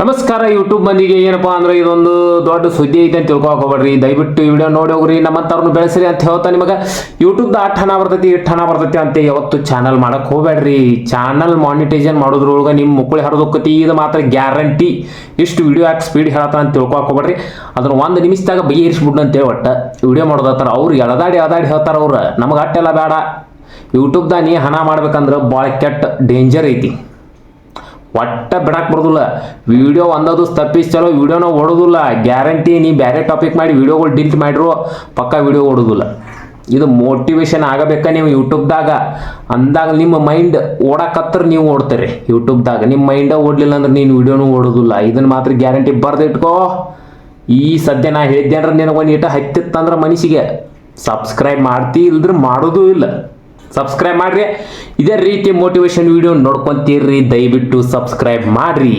ನಮಸ್ಕಾರ ಯೂಟ್ಯೂಬ್ ಮಂದಿಗೆ, ಏನಪ್ಪಾ ಅಂದ್ರೆ ಇದೊಂದು ದೊಡ್ಡ ಸುದ್ದಿ ಐತೆ ಅಂತ ತಿಳ್ಕೊಕ್ ಹೋಗ್ಬೇಡ್ರಿ. ದಯವಿಟ್ಟು ಈ ವಿಡಿಯೋ ನೋಡಿ ಹೋಗ್ರಿ. ನಮ್ಮಂತವ್ರನ್ನ ಬೆಳೆಸ್ರಿ ಅಂತ ಹೇಳ್ತಾ ನಿಮಗೆ ಯೂಟ್ಯೂಬ್ದ ದ ಹಣ ಬರ್ತೈತಿ, ಇಟ್ಟು ಹಣ ಬರ್ತೈತಿ ಅಂತ ಯಾವತ್ತು ಚಾನಲ್ ಮಾಡಕ್ ಹೋಗ್ಬೇಡ್ರಿ. ಚಾನಲ್ ಮಾನಿಟೈಸೇಷನ್ ಮಾಡೋದ್ರೊಳಗೆ ನಿಮ್ಮ ಮುಕ್ಕಳಿ ಹರಿದೋಕತಿ ಇದು ಮಾತ್ರ ಗ್ಯಾರಂಟಿ ಇಷ್ಟು ವಿಡಿಯೋ ಯಾಕೆ ಸ್ಪೀಡ್ ಹೇಳತ್ತ ಅಂತ ತಿಳ್ಕೊಬೇಡ್ರಿ ಅದನ್ನ ಒಂದು ನಿಮಿಷದಾಗ ಬಗೆಹರಿಸ್ಬಿಡ್ನು ಅಂತೇಳಿ ಒಟ್ಟ ವಿಡಿಯೋ ಮಾಡೋದತ್ತಾರ. ಅವ್ರು ಎಳದಾಡಿ ಎಳದಾಡಿ ಹೇಳ್ತಾರ ಅವ್ರು. ನಮಗೆ ಅಟ್ಟೆಲ್ಲ ಬೇಡ. ಯೂಟ್ಯೂಬ್ದಾಗ ನೀ ಹಣ ಮಾಡ್ಬೇಕಂದ್ರೆ ಭಾಳ ಕೆಟ್ಟ ಡೇಂಜರ್ ಐತಿ. ಒಟ್ಟ ಬಿಡಕ್ಕೆ ಬರೋದಿಲ್ಲ. ವಿಡಿಯೋ ಒಂದದು ತಪ್ಪಿಸ್ ಚಲೋ, ವಿಡಿಯೋನ ಓಡೋದಿಲ್ಲ. ಗ್ಯಾರಂಟಿ ನೀ ಬೇರೆ ಟಾಪಿಕ್ ಮಾಡಿ ವಿಡಿಯೋಗಳು ಡಿಲೀಟ್ ಮಾಡಿರೋ, ಪಕ್ಕ ವಿಡಿಯೋ ಓಡೋದಿಲ್ಲ. ಇದು ಮೋಟಿವೇಶನ್ ಆಗಬೇಕಾ ನೀವು ಯೂಟ್ಯೂಬ್ದಾಗ. ಅಂದಾಗ ನಿಮ್ಮ ಮೈಂಡ್ ಓಡಾಕತ್ರ ನೀವು ಓಡ್ತೀರಿ ಯೂಟ್ಯೂಬ್ದಾಗ. ನಿಮ್ಮ ಮೈಂಡ ಓಡಲಿಲ್ಲ ಅಂದ್ರೆ ನೀನು ವಿಡಿಯೋನು ಓಡೋದಿಲ್ಲ. ಇದನ್ನ ಮಾತ್ರ ಗ್ಯಾರಂಟಿ ಬರೆದಿಟ್ಕೋ. ಈ ಸದ್ಯ ನಾ ಹೇಳಿದ್ದೆ ನಿನಗೊಂದು ನಿನಗೆ ಒಂದು ಇಟ ಹತ್ತಿತ್ತಂದ್ರೆ ಮನಸ್ಸಿಗೆ. ಸಬ್ಸ್ಕ್ರೈಬ್ ಮಾಡ್ತಿ ಇಲ್ದ್ರೆ ಮಾಡೋದೂ ಇಲ್ಲ. ಸಬ್ಸ್ಕ್ರೈಬ್ ಮಾಡ್ರಿ. ಇದೇ ರೀತಿ ಮೋಟಿವೇಶನ್ ವಿಡಿಯೋ ನೋಡ್ಕೊಂತೀರ್ರಿ ದಯವಿಟ್ಟು ಸಬ್ಸ್ಕ್ರೈಬ್ ಮಾಡ್ರಿ.